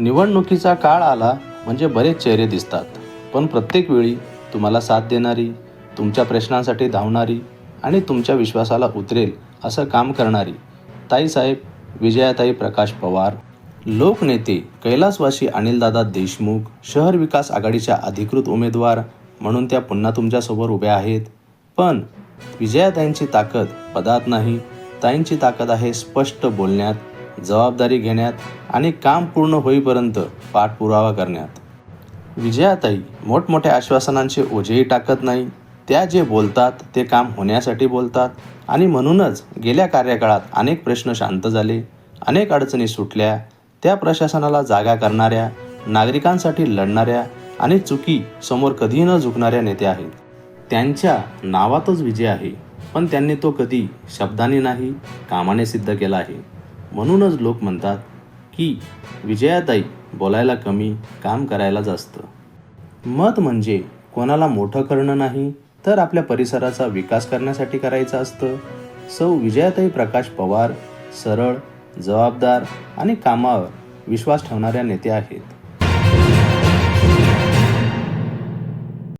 निवडणुकीचा काळ आला म्हणजे बरेच चेहरे दिसतात. पण प्रत्येक वेळी तुम्हाला साथ देणारी तुमच्या प्रश्नांसाठी धावणारी आणि तुमच्या विश्वासाला उतरेल असं काम करणारी ताईसाहेब विजयाताई प्रकाश पवार लोकनेते कैलासवासी अनिलदादा देशमुख शहर विकास आघाडीच्या अधिकृत उमेदवार म्हणून त्या पुन्हा तुमच्यासमोर उभ्या आहेत. पण विजयाताईंची ताकद पदात नाही. ताईंची ताकद आहे स्पष्ट बोलण्यात. जबाबदारी घेण्यात आणि काम पूर्ण होईपर्यंत पाठपुरावा करण्यात. विजयाताई मोठमोठ्या आश्वासनांचे ओझेही टाकत नाही. त्या जे बोलतात ते काम होण्यासाठी बोलतात आणि म्हणूनच गेल्या कार्यकाळात अनेक प्रश्न शांत झाले. अनेक अडचणी सुटल्या. त्या प्रशासनाला जागा करणाऱ्या नागरिकांसाठी लढणाऱ्या आणि चुकी समोर कधीही न झुकणाऱ्या नेत्या आहेत. त्यांच्या नावातच विजय आहे पण त्यांनी तो कधी शब्दाने नाही कामाने सिद्ध केला आहे. म्हणूनच लोक म्हणतात की विजयाताई बोलायला कमी काम करायला जास्त मत म्हणजे कोणाला मोठं करणं नाही तर आपल्या परिसराचा विकास करण्यासाठी करायचं असतं. सौ विजयाताई प्रकाश पवार सरळ जबाबदार आणि कामावर विश्वास ठेवणाऱ्या नेत्या आहेत.